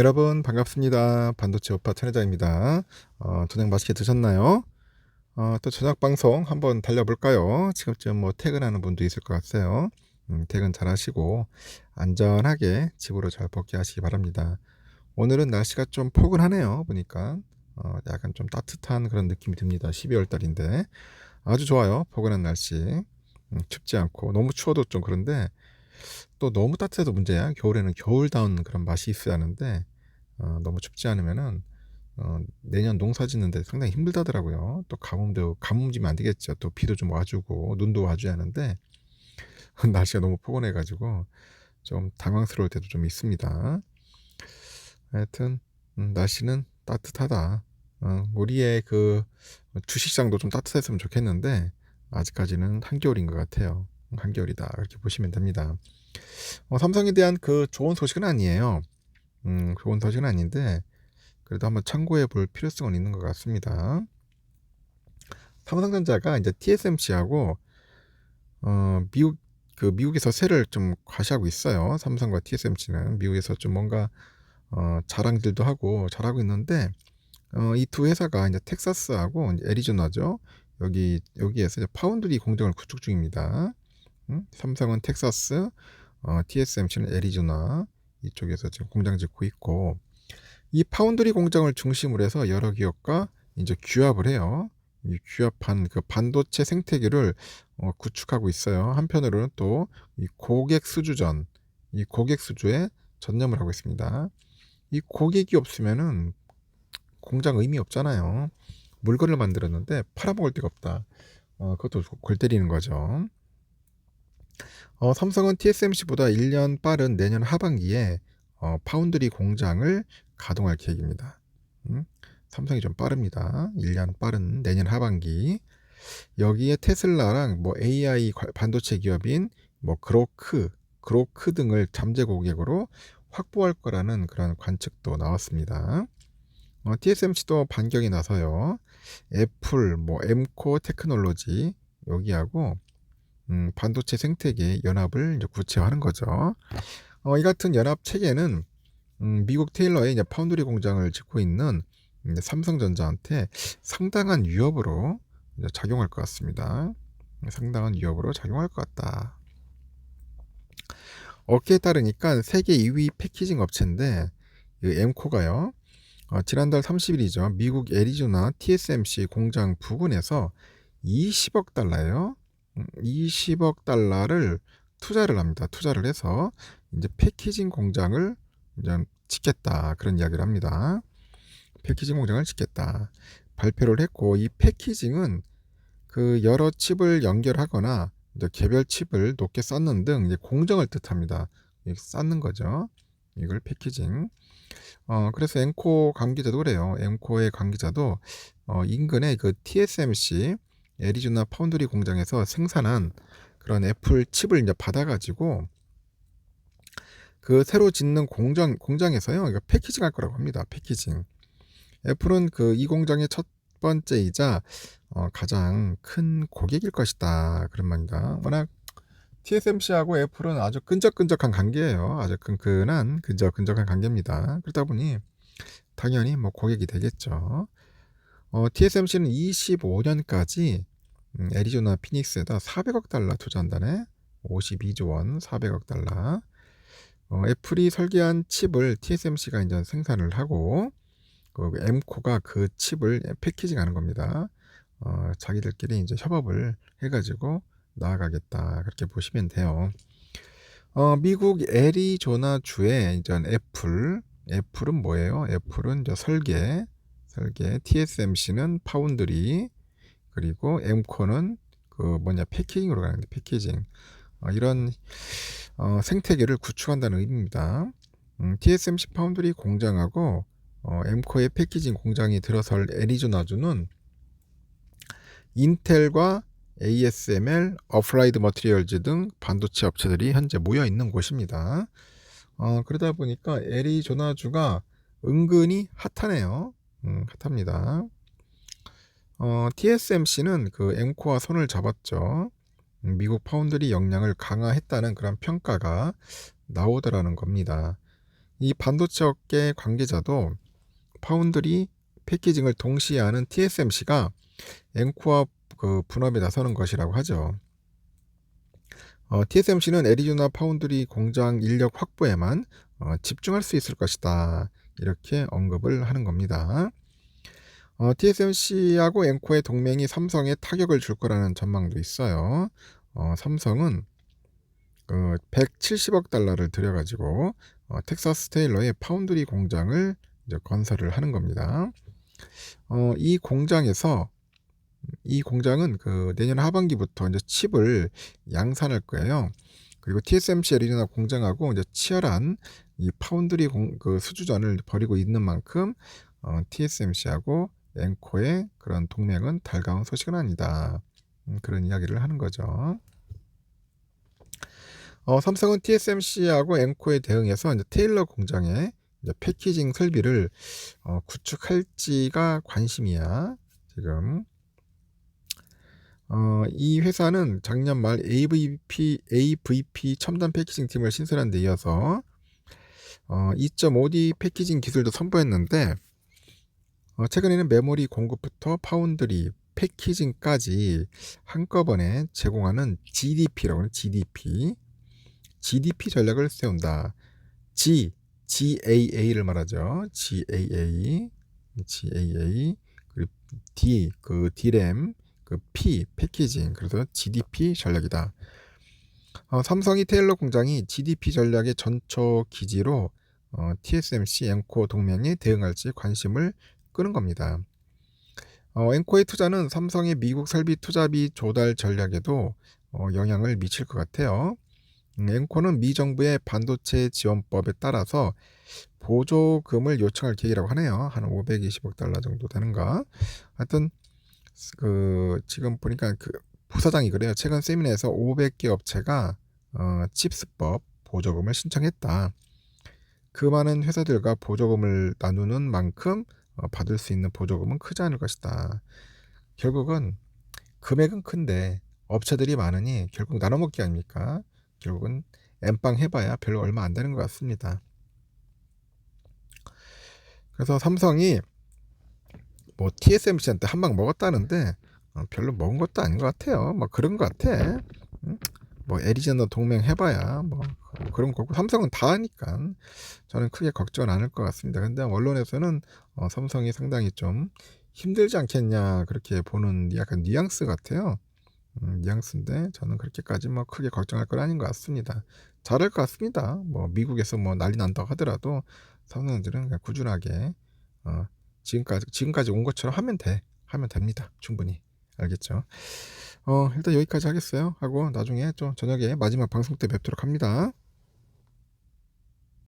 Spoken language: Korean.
여러분 반갑습니다. 반도체 오빠 천회장입니다. 어, 저녁 맛있게 드셨나요? 어, 또 저녁 방송 한번 달려볼까요? 지금쯤 뭐 퇴근하는 분도 있을 것 같아요. 음, 퇴근 잘 하시고 안전하게 집으로 잘 복귀하시기 바랍니다. 오늘은 날씨가 좀 포근하네요. 보니까 어, 약간 좀 따뜻한 그런 느낌이 듭니다. 12월 달인데 아주 좋아요. 포근한 날씨. 음, 춥지 않고 너무 추워도 좀 그런데 또 너무 따뜻해도 문제야. 겨울에는 겨울다운 그런 맛이 있어야 하는데 어, 너무 춥지 않으면은 어, 내년 농사 짓는데 상당히 힘들다더라고요. 또 가뭄도 가뭄지면 안 되겠죠. 또 비도 좀 와주고 눈도 와줘야 하는데 날씨가 너무 포근해가지고 좀 당황스러울 때도 좀 있습니다. 하여튼 음, 날씨는 따뜻하다. 어, 우리의 그 주식장도 좀 따뜻했으면 좋겠는데 아직까지는 한겨울인 것 같아요. 한겨울이다 그렇게 보시면 됩니다. 어, 삼성에 대한 그 좋은 소식은 아니에요. 음, 좋은 소식은 아닌데 그래도 한번 참고해 볼 필요성은 있는 것 같습니다. 삼성전자가 이제 TSMC하고 어, 미국 그 미국에서 세를 좀 과시하고 있어요. 삼성과 TSMC는 미국에서 좀 뭔가 어, 자랑들도 하고 잘하고 있는데 어, 이 두 회사가 이제 텍사스하고 이제 애리조나죠. 여기 여기에서 파운드리 공장을 구축 중입니다. 음? 삼성은 텍사스, 어, TSMC는 애리조나 이쪽에서 지금 공장 짓고 있고 이 파운드리 공장을 중심으로 해서 여러 기업과 이제 규합을 해요. 이 규합한 그 반도체 생태계를 어, 구축하고 있어요. 한편으로는 또 이 고객 수주전, 이 고객 수주에 전념을 하고 있습니다. 이 고객이 없으면은 공장 의미 없잖아요. 물건을 만들었는데 팔아먹을 데가 없다. 어, 그것도 골 때리는 거죠. 어, 삼성은 TSMC보다 1년 빠른 내년 하반기에 어, 파운드리 공장을 가동할 계획입니다. 음? 삼성이 좀 빠릅니다. 1년 빠른 내년 하반기. 여기에 테슬라랑 뭐 AI 반도체 기업인 뭐 그로크, 그로크 등을 잠재 고객으로 확보할 거라는 그런 관측도 나왔습니다. 어, TSMC도 반격이 나서요. 애플, 뭐 엠코 테크놀로지 여기하고 음, 반도체 생태계 연합을 이제 구체화하는 거죠. 어, 이 같은 연합 체계는 음, 미국 테일러의 이제 파운드리 공장을 짓고 있는 이제 삼성전자한테 상당한 위협으로 작용할 것 같습니다. 상당한 위협으로 작용할 것 같다. 업계에 따르니까 세계 2위 패키징 업체인데 이 엠코가요. 어, 지난달 30일이죠. 미국 애리조나 TSMC 공장 부근에서 20억 달러예요. 20억 음, 달러를 투자를 합니다. 투자를 해서 이제 패키징 공장을 이제 짓겠다 그런 이야기를 합니다. 패키징 공장을 짓겠다 발표를 했고 이 패키징은 그 여러 칩을 연결하거나 이제 개별 칩을 높게 쌓는 등 이제 공정을 뜻합니다. 쌓는 거죠. 이걸 패키징. 어, 그래서 앵코 관계자도 그래요. 앵코의 관계자도 어, 인근의 그 TSMC 애리조나 파운드리 공장에서 생산한 그런 애플 칩을 이제 받아가지고 그 새로 짓는 공장 공장에서요 이거 패키징 할 거라고 합니다. 패키징. 애플은 그 이 공장의 첫 번째이자 어, 가장 큰 고객일 것이다 그런 말입니다. 워낙 TSMC하고 애플은 아주 끈적끈적한 관계예요. 아주 끈끈한 끈적끈적한 관계입니다. 그러다 보니 당연히 뭐 고객이 되겠죠. 어, TSMC는 25년까지 음, 애리조나 피닉스에다 400억 달러 투자한다네. 52조 원, 400억 달러. 어, 애플이 설계한 칩을 TSMC가 이제 생산을 하고 그 엠코가 그 칩을 패키징하는 겁니다. 어, 자기들끼리 이제 협업을 해가지고 나아가겠다 그렇게 보시면 돼요. 어, 미국 애리조나 주에 이제 애플, 애플은 뭐예요? 애플은 이제 설계, 설계, TSMC는 파운드리, 그리고 엠코는 그 뭐냐 패키징으로 가는데 패키징 어, 이런 어, 생태계를 구축한다는 의미입니다. 음, TSMC 파운드리 공장하고 어, 엠코의 패키징 공장이 들어설 애리조나주는 인텔과 ASML, 어플라이드 머티리얼즈 등 반도체 업체들이 현재 모여 있는 곳입니다. 어, 그러다 보니까 애리조나주가 은근히 핫하네요. 음, 핫합니다. 어, TSMC는 그 엠코와 손을 잡았죠. 음, 미국 파운드리 역량을 강화했다는 그런 평가가 나오더라는 겁니다. 이 반도체 업계 관계자도 파운드리 패키징을 동시에 하는 TSMC가 앵코와 그 분업에 나서는 것이라고 하죠. 어, TSMC는 애리조나 파운드리 공장 인력 확보에만 어, 집중할 수 있을 것이다. 이렇게 언급을 하는 겁니다. 어, TSMC하고 앵코의 동맹이 삼성에 타격을 줄 거라는 전망도 있어요. 어, 삼성은 그 170억 달러를 들여가지고 어, 텍사스 테일러의 파운드리 공장을 이제 건설을 하는 겁니다. 어, 이 공장에서 이 공장은 그 내년 하반기부터 이제 칩을 양산할 거예요. 그리고 TSMC 애리조나 공장하고 이제 치열한 이 파운드리 공, 그 수주전을 벌이고 있는 만큼 어, TSMC하고 앵코의 그런 동맹은 달가운 소식은 아니다. 음, 그런 이야기를 하는 거죠. 어, 삼성은 TSMC하고 앵코에 대응해서 이제 테일러 공장에 이제 패키징 설비를 어, 구축할지가 관심이야. 지금 어, 이 회사는 작년 말 AVP AVP 첨단 패키징 팀을 신설한 데 이어서 어, 2.5D 패키징 기술도 선보였는데 어, 최근에는 메모리 공급부터 파운드리, 패키징까지 한꺼번에 제공하는 GDP라고 하는 GDP, GDP 전략을 세운다. G, GAA를 말하죠. GAA, GAA, 그리고 D, 그 D램, 그 P, 패키징, 그래서 GDP 전략이다. 어, 삼성이 테일러 공장이 GDP 전략의 전초 기지로 어, TSMC 앵코 동맹에 대응할지 관심을 끄는 겁니다. 어, 앵코의 투자는 삼성의 미국 설비 투자비 조달 전략에도 어, 영향을 미칠 것 같아요. 음, 앵코는 미 정부의 반도체 지원법에 따라서 보조금을 요청할 계획이라고 하네요. 한 520억 달러 정도 되는가. 하여튼 그 지금 보니까 그 부사장이 그래요. 최근 세미나에서 500개 업체가 어, 칩스법 보조금을 신청했다. 그 많은 회사들과 보조금을 나누는 만큼 어, 받을 수 있는 보조금은 크지 않을 것이다. 결국은 금액은 큰데 업체들이 많으니 결국 나눠먹기 아닙니까? 결국은 엠빵 해봐야 별로 얼마 안 되는 것 같습니다. 그래서 삼성이 뭐 TSMC한테 한 방 먹었다는데 어, 별로 먹은 것도 아닌 것 같아요. 뭐 그런 것 같아. 응? 뭐 애리조나 동맹 해봐야 뭐 그런 거고 삼성은 다 하니까 저는 크게 걱정은 않을 것 같습니다. 근데 언론에서는 어, 삼성이 상당히 좀 힘들지 않겠냐 그렇게 보는 약간 뉘앙스 같아요. 음, 뉘앙스인데 저는 그렇게까지 뭐 크게 걱정할 건 아닌 것 같습니다. 잘할 것 같습니다. 뭐 미국에서 뭐 난리 난다고 하더라도 삼성들은 그냥 꾸준하게 어, 지금까지 지금까지 온 것처럼 하면 돼 하면 됩니다. 충분히 알겠죠. 어, 일단 여기까지 하겠어요. 하고 나중에 좀 저녁에 마지막 방송 때 뵙도록 합니다.